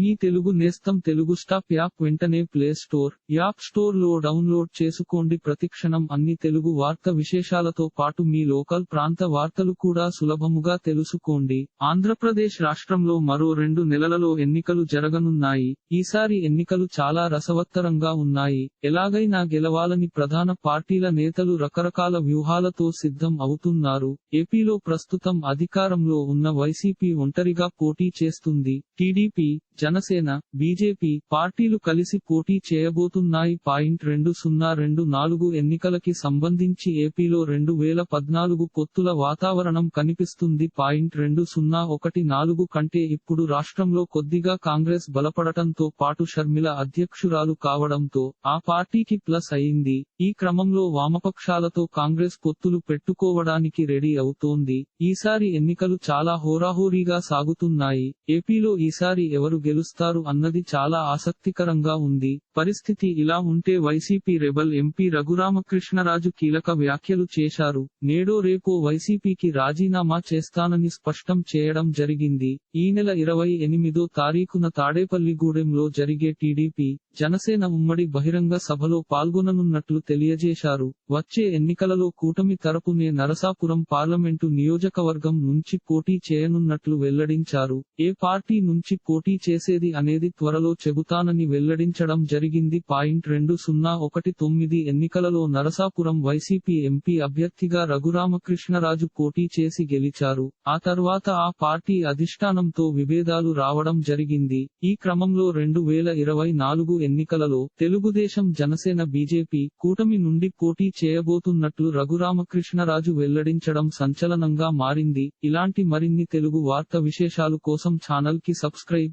మీ తెలుగు నేస్తం Telugu stop app వెంటనే play store app స్టోర్లో డౌన్లోడ్ చేసుకోండి. ప్రతిక్షణం అన్ని తెలుగు వార్త విశేషాలతో పాటు మీ లోకల్ ప్రాంత వార్తలు కూడా సులభముగా తెలుసుకోండి. ఆంధ్రప్రదేశ్ రాష్ట్రంలో మరో రెండు నెలలలో ఎన్నికలు జరగనున్నాయి. ఈసారి ఎన్నికలు చాలా రసవత్తరంగా ఉన్నాయి. ఎలాగైనా గెలవాలని ప్రధాన పార్టీల నేతలు రకరకాల వ్యూహాలతో సిద్ధం అవుతున్నారు. ఏపీలో ప్రస్తుతం అధికారంలో ఉన్న వైసీపీ ఒంటరిగా పోటీ చేస్తుంది. టీడీపీ జనసేన బీజేపీ పార్టీలు కలిసి పోటీ చేయబోతున్నాయి. పాయింట్ రెండు సున్నా రెండు నాలుగు ఎన్నికలకి సంబంధించి ఏపీలో రెండు వేల పద్నాలుగు పొత్తుల వాతావరణం కనిపిస్తుంది. పాయింట్ రెండు సున్నా ఒకటి నాలుగు కంటే ఇప్పుడు రాష్ట్రంలో కొద్దిగా కాంగ్రెస్ బలపడటంతో పాటు షర్మిల అధ్యక్షురాలు కావడంతో ఆ పార్టీకి ప్లస్ అయింది. ఈ క్రమంలో వామపక్షాలతో కాంగ్రెస్ పొత్తులు పెట్టుకోవడానికి రెడీ అవుతోంది. ఈసారి ఎన్నికలు చాలా హోరాహోరీగా సాగుతున్నాయి. ఏపీలో ఈసారి ఎవరు గెలుస్తారు అన్నది చాలా ఆసక్తికరంగా ఉంది. పరిస్థితి ఇలా ఉంటే వైసీపీ రెబల్ ఎంపీ రఘురామకృష్ణరాజు కీలక వ్యాఖ్యలు చేశారు. నేడో రేపో వైసీపీకి రాజీనామా చేస్తానని స్పష్టం చేయడం జరిగింది. ఈ నెల ఇరవై ఎనిమిదో తారీఖున తాడేపల్లిగూడెంలో జరిగే టీడీపీ జనసేన ఉమ్మడి బహిరంగ సభలో పాల్గొననున్నట్లు తెలియజేశారు. వచ్చే ఎన్నికలలో కూటమి తరపునే నరసాపురం పార్లమెంటు నియోజకవర్గం నుంచి పోటీ చేయనున్నట్లు వెల్లడించారు. ఏ పార్టీ నుంచి పోటీ చేసేది అనేది త్వరలో చెబుతానని వెల్లడించడం జరిగింది. పాయింట్ రెండు సున్నా ఒకటి తొమ్మిది ఎన్నికలలో నరసాపురం వైసీపీ ఎంపీ అభ్యర్థిగా రఘురామకృష్ణరాజు పోటీ చేసి గెలిచారు. ఆ తర్వాత ఆ పార్టీ అధిష్టానంతో విభేదాలు రావడం జరిగింది. ఈ క్రమంలో రెండు వేల ఇరవై నాలుగు ఎన్నికలలో తెలుగుదేశం జనసేన బీజేపీ కూటమి నుండి పోటీ చేయబోతున్నట్లు రఘురామకృష్ణరాజు వెల్లడించడం సంచలనంగా మారింది. ఇలాంటి మరిన్ని తెలుగు వార్త విశేషాలు కోసం ఛానల్కి సబ్స్క్రైబ్